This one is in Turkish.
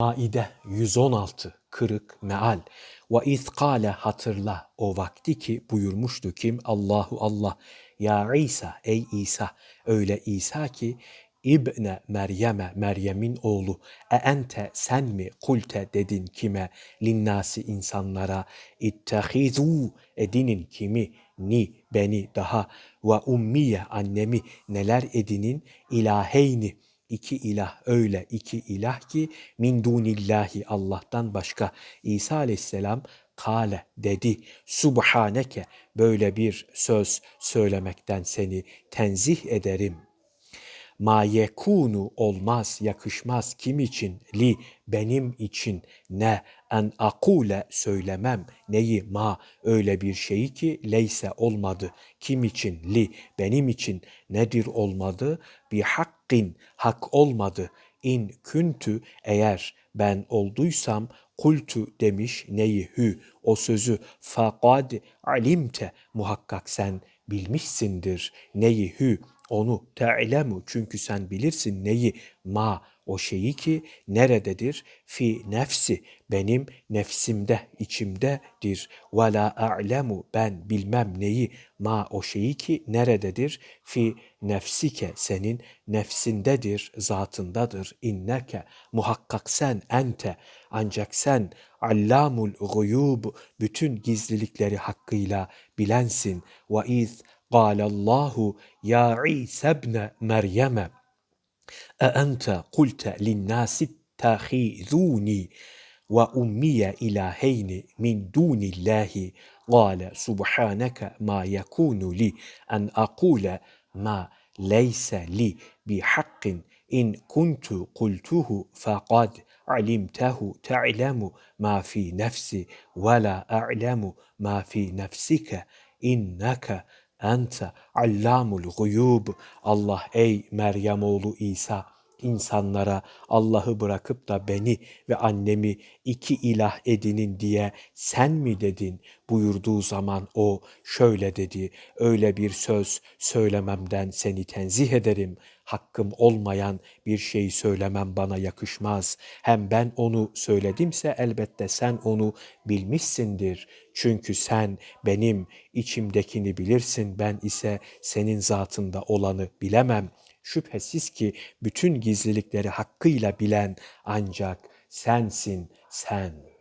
Maide 116 kırık meal. Ve izkale hatırla o vakti ki buyurmuştu kim? Allahu Allah. Ya İsa ey İsa öyle İsa ki İbne Meryem'e Meryem'in oğlu e ente sen mi kulte dedin kime? Linnasi insanlara ittehizu edinin kimi? Ni beni daha. Ve ummiye annemi neler edinin? İlaheyni iki ilah öyle iki ilah ki min dunillahi Allah'tan başka. İsa aleyhisselam kale dedi subhaneke böyle bir söz söylemekten seni tenzih ederim ma yekunu olmaz, yakışmaz kim için? Li benim için ne en akule söylemem neyi ma öyle bir şeyi ki leyse olmadı. Kim için? Li benim için nedir olmadı? Bir hakkin hak olmadı. İn küntü eğer ben olduysam kultu demiş neyi hü o sözü fakad alimte muhakkak sen bilmişsindir neyi hü onu te'lemu çünkü sen bilirsin neyi ma o şeyi ki nerededir? Fi nefsi benim nefsimde içimdedir. Ve la a'lemu ben bilmem neyi ma o şeyi ki nerededir? Fi nefsike senin nefsindedir zatındadır. İnneke muhakkak sen ente ancak sen allamul guyub bütün gizlilikleri hakkıyla bilensin. Ve iz قال الله يا عيسى ابن مريم أأنت قلت للناس اتخذوني وأمي إلهين من دون الله؟ قال سبحانك ما يكون لي أن أقول ما ليس لي بحق. إن كنت قلته فقد علمته تعلم ما في نفسي ولا أعلم ما في نفسك. إنك Ente allamul guyub. Allah ey Meryem oğlu İsa insanlara Allah'ı bırakıp da beni ve annemi iki ilah edinin diye sen mi dedin? Buyurduğu zaman o şöyle dedi öyle bir söz söylememden seni tenzih ederim. Hakkım olmayan bir şey söylemem bana yakışmaz. Hem ben onu söyledimse elbette sen onu bilmişsindir. Çünkü sen benim içimdekini bilirsin. Ben ise senin zatında olanı bilemem Şüphesiz ki bütün gizlilikleri hakkıyla bilen ancak sensin sen.''